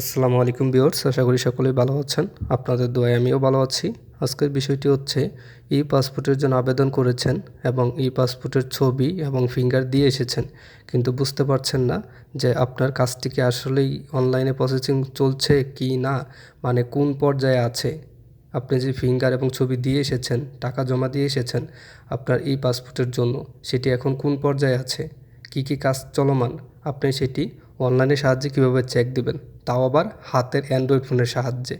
আসসালামু আলাইকুম বিয়র্স আশা করি সকলেই ভালো আছেন। আপনাদের দোয়ায় আমিও ভালো আছি। আজকের বিষয়টি হচ্ছে ই পাসপোর্টের জন্য আবেদন করেছেন এবং ই পাসপোর্টের ছবি এবং ফিঙ্গার দিয়ে এসেছেন। কিন্তু বুঝতে পারছেন না যে আপনার কাজটি কি আসলেই অনলাইনে প্রসেসিং চলছে কি না মানে কোন পর্যায়ে আছে। আপনি যে ফিঙ্গার এবং ছবি দিয়ে এসেছেন, টাকা জমা দিয়ে এসেছেন, আপনার ই পাসপোর্টের জন্য, সেটি এখন কোন পর্যায়ে আছে? কি কি কাজ চলমান? আপনি সেটি অনলাইনের সাহায্যে কীভাবে চেক দিবেন? তাও আবার হাতের অ্যান্ড্রয়েড ফোনের সাহায্যে।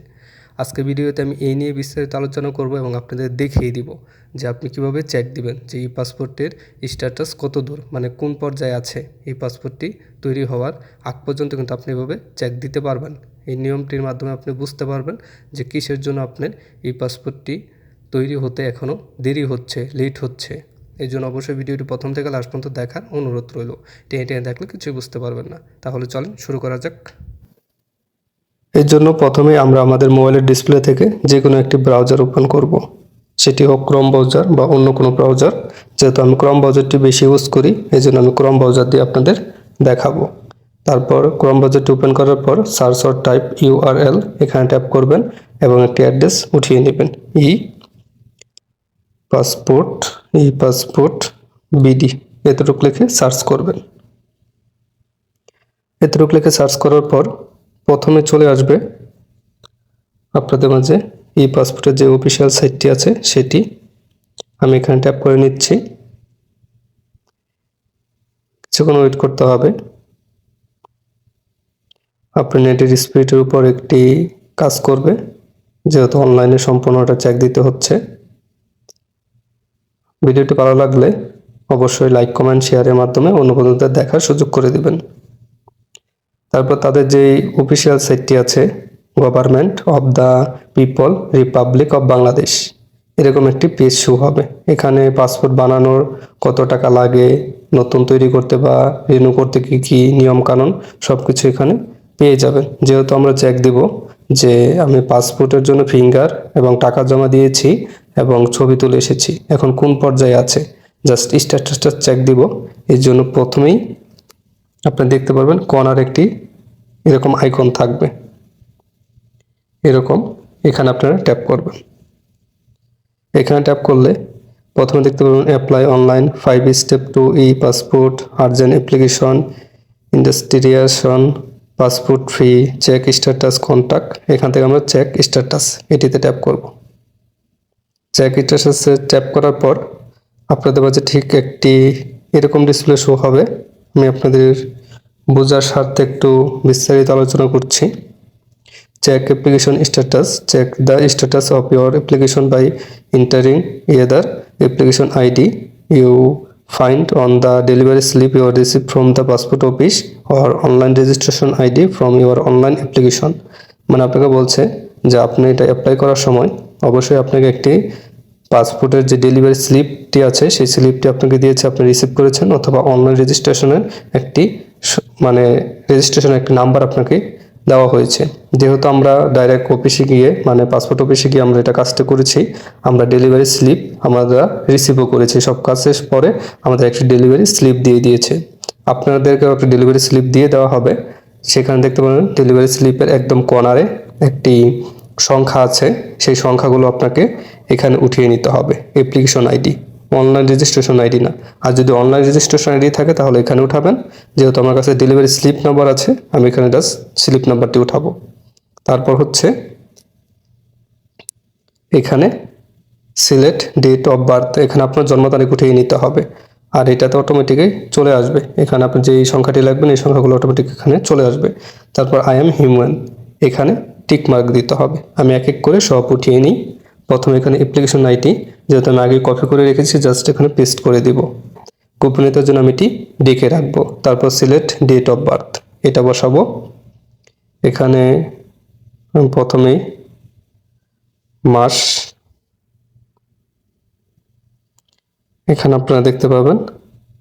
আজকে ভিডিওতে আমি এই নিয়ে বিস্তারিত আলোচনা করব এবং আপনাদের দেখিয়ে দিব যে আপনি কীভাবে চেক দিবেন যে এই পাসপোর্টের স্ট্যাটাস কত দূর মানে কোন পর্যায়ে আছে। এই পাসপোর্টটি তৈরি হওয়ার আগ পর্যন্ত কিন্তু আপনি এভাবে চেক দিতে পারবেন। এই নিয়মটির মাধ্যমে আপনি বুঝতে পারবেন যে কিসের জন্য আপনার এই পাসপোর্টটি তৈরি হতে এখনও দেরি হচ্ছে লেট হচ্ছে। এই জন্য অবশ্যই ভিডিওটি প্রথম থেকে লাস্ট পর্যন্ত দেখার অনুরোধ রইল। টেনে টেনে দেখলে কিছুই বুঝতে পারবেন না। তাহলে চলেন শুরু করা যাক। এর জন্য প্রথমেই আমরা আমাদের মোবাইলের ডিসপ্লে থেকে যে কোনো একটি ব্রাউজার ওপেন করব। সেটি হোক ক্রম ব্রাউজার বা অন্য কোনো ব্রাউজার যেহেতু আমি ক্রম ব্রাউজারটি বেশি ইউজ করি এই জন্য আমি ক্রম ব্রাউজার দিয়ে আপনাদের দেখাবো। তারপর ক্রম ব্রাউজারটি ওপেন করার পর সার্চ অর টাইপ ইউআরএল এখানে ট্যাপ করবেন এবং একটি অ্যাড্রেস উঠিয়ে নেবেন। E passport e passport BD এতটুকু লিখে সার্চ করবেন। এতটুকু লিখে সার্চ করার পর প্রথমে চলে আসবে আপনাদের মাঝে ই পাসপোর্টের যে অফিসিয়াল সাইটটি আছে সেটি। আমি এখানে ট্যাপ করে নিচ্ছি। কিছুক্ষণ ওয়েট করতে হবে। আপনার নেটের স্পিডের উপর একটি কাজ করবে, যেহেতু অনলাইনে সম্পূর্ণটা চেক দিতে হচ্ছে। ভিডিওটি ভালো লাগলে অবশ্যই লাইক কমেন্ট শেয়ারের মাধ্যমে অন্য দেখার সুযোগ করে দিবেন। তারপর তাদের যে অফিসিয়াল সাইটটি আছে government of the people republic of Bangladesh এরকম একটি পেজ শো হবে। এখানে পাসপোর্ট বানানোর কত টাকা লাগে, নতুন তৈরি করতে বা রিনিউ করতে কী কী নিয়মকানুন সব কিছু এখানে পেয়ে যাবেন। যেহেতু আমরা চেক দিব যে আমি পাসপোর্টের জন্য ফিঙ্গার এবং টাকা জমা দিয়েছি এবং ছবি তুলে এসেছি। এখন কোন পর্যায়ে আছে? জাস্ট স্ট্যাটাসটা চেক দিব। এর জন্য প্রথমেই আপনি দেখতে পারবেন কর্নার একটি এরকম আইকন থাকবে। এরকম এখানে আপনারা ট্যাপ করবেন। এখানে ট্যাপ করলে প্রথমে দেখতে পাবেন apply online five step to e passport urgent application ইন্ডাস্ট্রিয়েশন passport free check status contact এখান থেকে আমরা চেক স্ট্যাটাস এটিতে ট্যাপ করব। চেক স্ট্যাটাসে ট্যাপ করার পর আপনাদের মাঝে ঠিক একটি এরকম ডিসপ্লে শো হবে। আমি আপনাদের বোঝার স্বার্থে একটু বিস্তারিত আলোচনা করছি। Check application status check the status of your application by entering either application ID you find on the delivery slip your receive from the passport office or online registration ID from your online application মানে আপনাকে বলছে যে আপনি এটা apply করার সময় অবশ্যই আপনাকে একটি পাসপোর্টের যে ডেলিভারি স্লিপটি আছে, সেই স্লিপটি আপনাকে দিয়েছে, আপনি রিসিভ করেছেন অথবা অনলাইন রেজিস্ট্রেশনের একটি মানে রেজিস্ট্রেশনের একটি নাম্বার আপনাকে দেওয়া হয়েছে। যেহেতু আমরা ডাইরেক্ট অফিসে গিয়ে মানে পাসপোর্ট অফিসে গিয়ে আমরা এটা কাজটা করেছি, আমরা ডেলিভারি স্লিপ আমরা রিসিভও করেছি। সব কাজ শেষ পরে আমাদের একটি ডেলিভারি স্লিপ দিয়ে দিয়েছে। আপনাদেরকে একটা ডেলিভারি স্লিপ দিয়ে দেওয়া হবে। সেখানে দেখতে পাবেন ডেলিভারি স্লিপের একদম কর্নারে একটি সংখ্যা আছে, সেই সংখ্যাগুলো আপনাকে এখানে উঠিয়ে নিতে হবে। Application ID online registration ID না। আর যদি অনলাইন রেজিস্ট্রেশন আইডি থাকে, তাহলে এখানে উঠাবেন। যেহেতু আমার কাছে ডেলিভারি স্লিপ নাম্বার আছে, আমি এখানে জাস্ট স্লিপ নাম্বারটি উঠাবো। তারপর হচ্ছে, এখানে সিলেক্ট ডেট অফ বার্থ এখানে আপনার জন্ম তারিখ উঠিয়ে নিতে হবে। আর এটাতে অটোমেটিকই চলে আসবে। এখানে আপনি যেই সংখ্যাটি লাগবেন এই সংখ্যাগুলো অটোমেটিক এখানে চলে আসবে। তারপর আই এম হিউম্যান এখানে টিক মার্ক দিতে হবে। আমি এক এক করে সব উঠিয়ে নিই। প্রথমে এখানে অ্যাপ্লিকেশন আইটি যেহেতু আমি আগে কপি করে রেখেছি জাস্ট এখানে পেস্ট করে দিব। গোপনীয়তার জন্য আমি এটি ডেকে রাখব। তারপর সিলেক্ট ডেট অফ বার্থ এটা বসাবো। এখানে প্রথমেই মাস, এখানে আপনারা দেখতে পাবেন,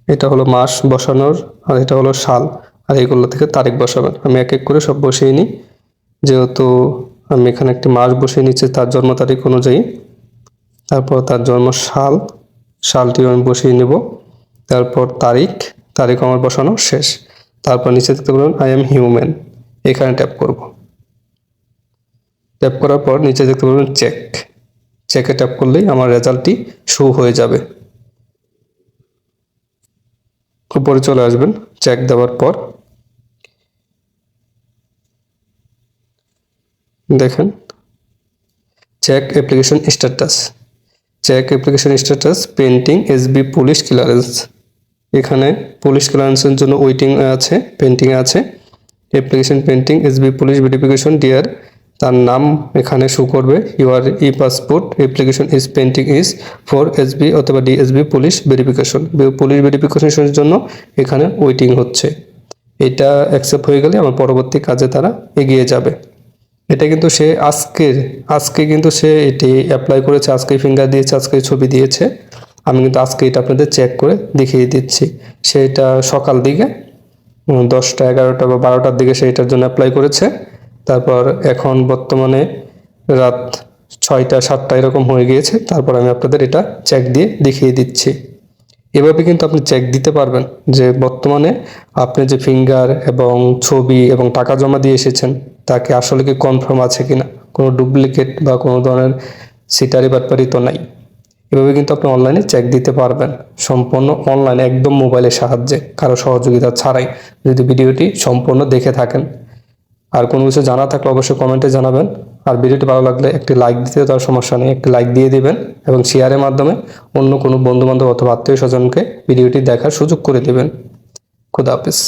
এটা হলো মাস বসানোর, আর এটা হলো সাল, আর এগুলো থেকে তারিখ বসাবেন। আমি এক এক করে সব বসিয়ে নিই। যেহেতু আমি এখানে একটি মাস বসিয়ে নিচ্ছি, তার জন্ম তারিখ অনুযায়ী। তারপর তার জন্ম সাল সালটি আমি বসিয়ে নেব। তারপর তারিখ তারিখ আমার বসানো শেষ। তারপর নিচে দেখতে পাবেন আই এম হিউম্যান এখানে ট্যাপ করব। ট্যাপ করার পর নিচে দেখতে পাবেন চেক চেকে ট্যাপ করলেই আমার রেজাল্টটি শো হয়ে যাবে। উপরে চলে আসবেন। চেক দেওয়ার পর দেখেন check application status check application status pending SB police clearance এখানে পুলিশ ক্লিয়ারেন্সের জন্য ওয়েটিং আছে পেন্টিং আছে। Application pending SB police verification dear তার নাম এখানে শো করবে। Your e passport application is pending is for SB অথবা ডিএসবি পুলিশ ভেরিফিকেশন পুলিশ ভেরিফিকেশনের জন্য এখানে ওয়েটিং হচ্ছে। এটা অ্যাকসেপ্ট হয়ে গেলে আমার পরবর্তী কাজে তারা এগিয়ে যাবে। এটা কিন্তু সে আজকের, আজকে কিন্তু সে এটি অ্যাপ্লাই করেছে, আজকে ফিঙ্গার দিয়েছে, আজকে ছবি দিয়েছে। আমি কিন্তু আজকে এটা আপনাদের চেক করে দেখিয়ে দিচ্ছি। সেটা সকাল দিকে দশটা, এগারোটা বা বারোটার দিকে সে এটার জন্য অ্যাপ্লাই করেছে। তারপর এখন বর্তমানে রাত ছয়টা, সাতটা এরকম হয়ে গিয়েছে। তারপর আমি আপনাদের এটা চেক দিয়ে দেখিয়ে দিচ্ছি। এভাবে কিন্তু আপনি চেক দিতে পারবেন যে বর্তমানে আপনি যে ফিঙ্গার এবং ছবি এবং টাকা জমা দিয়ে এসেছেন, তাকে আসলে কি কনফার্ম আছে কি না কোনো ডুপ্লিকেট বা কোনো ধরনের সিটারি বাটপারি তো নাই। এভাবে কিন্তু আপনি অনলাইনে চেক দিতে পারবেন। সম্পূর্ণ অনলাইনে একদম মোবাইলের সাহায্যে, কারও সহযোগিতা ছাড়াই। যদি ভিডিওটি সম্পূর্ণ দেখে থাকেন আর কোনো কিছু জানা থাকলে অবশ্যই কমেন্টে জানাবেন। আর ভিডিওটি ভালো লাগলে একটি লাইক দিতে তার সমস্যা নেই, একটি লাইক দিয়ে দিবেন এবং শেয়ারের মাধ্যমে অন্য কোনো বন্ধুবান্ধব অথবা আত্মীয় স্বজনকে ভিডিওটি দেখার সুযোগ করে দেবেন। খুদা হাফিজ।